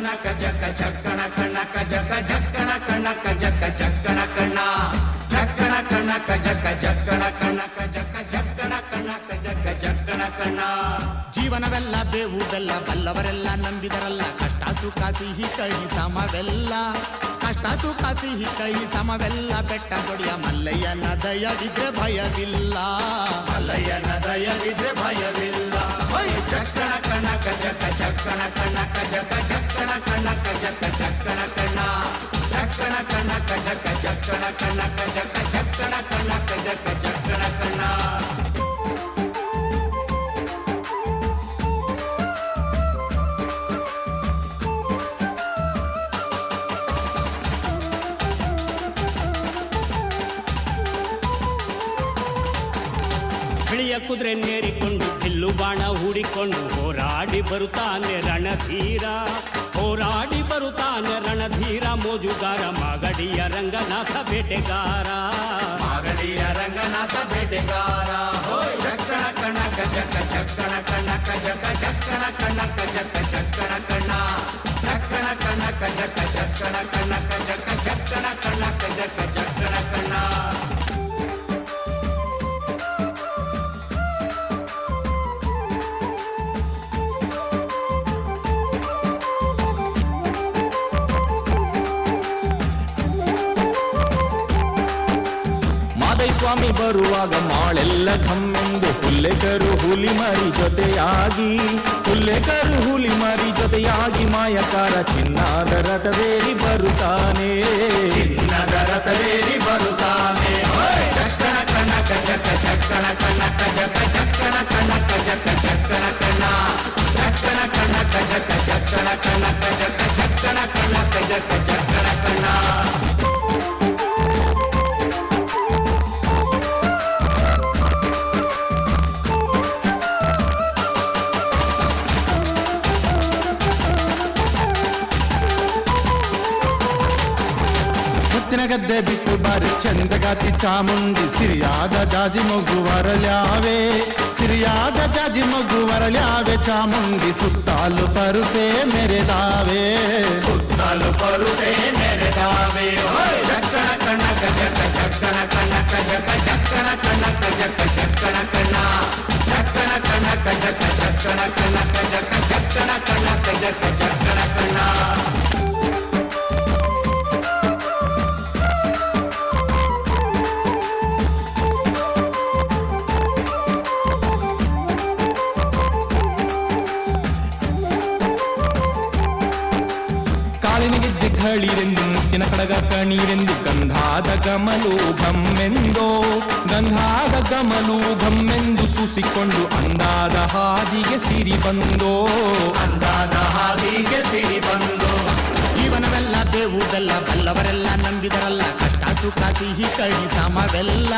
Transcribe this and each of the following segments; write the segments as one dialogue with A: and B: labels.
A: ಕಣಕ ಜಕ ಜಕ್ಕಣ ಕಣಕ ಜಕ ಜಕ್ಕಣ ಕಣಕ ಜಕ ಜಕ್ಕಣ ಕಣ್ಣ ಜಕ್ಕಣ ಕಣಕ ಜಕ ಜಕ್ಕಣ ಕಣಕ ಜಕ ಜಕ್ಕಣ ಕಣಕ ಜಕ ಜಕ್ಕಣ ಕಣ.
B: ಜೀವನವೆಲ್ಲ ಬೇವು ಬೆಲ್ಲ ಬಲ್ಲವರೆಲ್ಲ ನಂಬಿದರಲ್ಲ. ಕಷ್ಟ ಸುಖ ಸಿಹಿ ಕೈ ಸಮವೆಲ್ಲ. ಕಷ್ಟ ಸುಖ ಸಿಹಿ ಕೈ ಸಮವೆಲ್ಲ. ಬೆಟ್ಟ ಕೊಡಿಯ ಮಲ್ಲಯ್ಯನ ದಯವಿದ್ರೆ ಭಯವಿಲ್ಲ.
A: ಮಲ್ಲಯ್ಯನ ದಯವಿದ್ರೆ ಭಯವಿಲ್ಲ. ಚಕ್ಕಣ ಕಣಕ ಜಕ ಚಕ್ಕಣ ಕಣಕ ಜಕ ಜಕ್ಕಣ कनक जक झक्कण कना झक्कण कनक जक झक्कण कनक जक झक्कण कनक जक झक्कण
C: कना ಕುದುರೆ ನೇರಿಕೊಂಡು ಬಿಲ್ಲು ಬಾಣ ಹೂಡಿಕೊಂಡು ಹೋರಾಡಿ ಬರುತ್ತಾನೆ ರಣಧೀರ ಹೋರಾಡಿ ಬರುತ್ತಾನೆ ರಣಧೀರ ಮೋಜುಗಾರ ಮಾಗಡಿಯ ರಂಗನಾಥ ಬೇಟೆಗಾರ
A: ಮಾಗಡಿಯ ರಂಗನಾಥ ಬೇಟೆಗಾರ ಹೋಯ್ ಜಕ್ಕಣ ಕಣಕ ಜಕ ಜಕ್ಕಣ
D: ಸ್ವಾಮಿ ಬರುವಾಗ ಮಾಳೆಲ್ಲ ಘಮ್ಮೆಂದು ಹುಲ್ಲೆಕರು ಹುಲಿ ಮರಿ ಜೊತೆಯಾಗಿ, ಹುಲ್ಲೆಕರು ಹುಲಿ ಮರಿ ಜೊತೆಯಾಗಿ ಮಾಯಕಾರ ಚಿನ್ನದ ರಥವೇರಿ ಬರುತ್ತಾನೆ.
A: ಚಿನ್ನದ ರಥವೇರಿ ಬರುತ್ತಾನೆ. ಚಕ್ಕಣ ಜಕ್ಕಣ ಚಕ್ಕ ಜಕ
B: ಮುತ್ತಿನ ಗದ್ದೆ ಬಿಟ್ಟು ಬಾರಿ ಚಂದಗಾತಿ ಚಾಮುಂಡಿ ಸಿರಿಯಾದ ಜಾಜಿ ಮಗು ವರಳ್ಯಾವೆ ಸಿರಿಯಾದ ಜಾಜಿ ಮಗು ವರಳ್ಯಾವೆ ಚಾಮುಂಡಿ ಸುತ್ತಾಲು ಪರುಸೆ ಮೆರೆದಾವೆ
A: ಸುತ್ತಲು ಪರುಸೆ ಮೆರೆದಾವೆ
D: ಕಾಲಿನಿಗೆ ಜಿಘಳಿರೆಂದು ಮುತ್ತಿನ ಕಡಗ ಕಣೀರೆಂದು ಗಂಧಾದ ಗಮಲು ಘಮ್ಮೆಂದೋ ಗಂಧಾದ ಗಮಲು ಘಮ್ಮೆಂದು ಸುಸಿಕೊಂಡು ಅಂದಾದ ಹಾದಿಗೆ ಸಿರಿ ಬಂದೋ
A: ಅಂದಾದ ಹಾದಿಗೆ ಸಿರಿ ಬಂದು
B: ಜೀವನವೆಲ್ಲ ಬೇವು ಬೆಲ್ಲ ಬಲ್ಲವರೆಲ್ಲ ನಂಬಿದರಲ್ಲ. ಕಷ್ಟ ಸುಖ ಸಿಹಿ ಕೈ ಸಮವೆಲ್ಲ.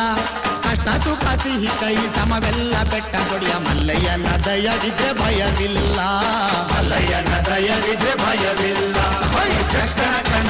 B: ಕಷ್ಟ ಸುಖ ಸಿಹಿ ಕೈ ಸಮವೆಲ್ಲ. ಬೆಟ್ಟ ಕೊಡಿಯ ಮಲ್ಲಯ್ಯನ ದಯವಿದ್ರೆ ಭಯವಿಲ್ಲ.
A: ಮಲ್ಲಯ್ಯನ ದಯವಿದ್ರೆ ಭಯವಿಲ್ಲ. ಜಕ್ಕಣ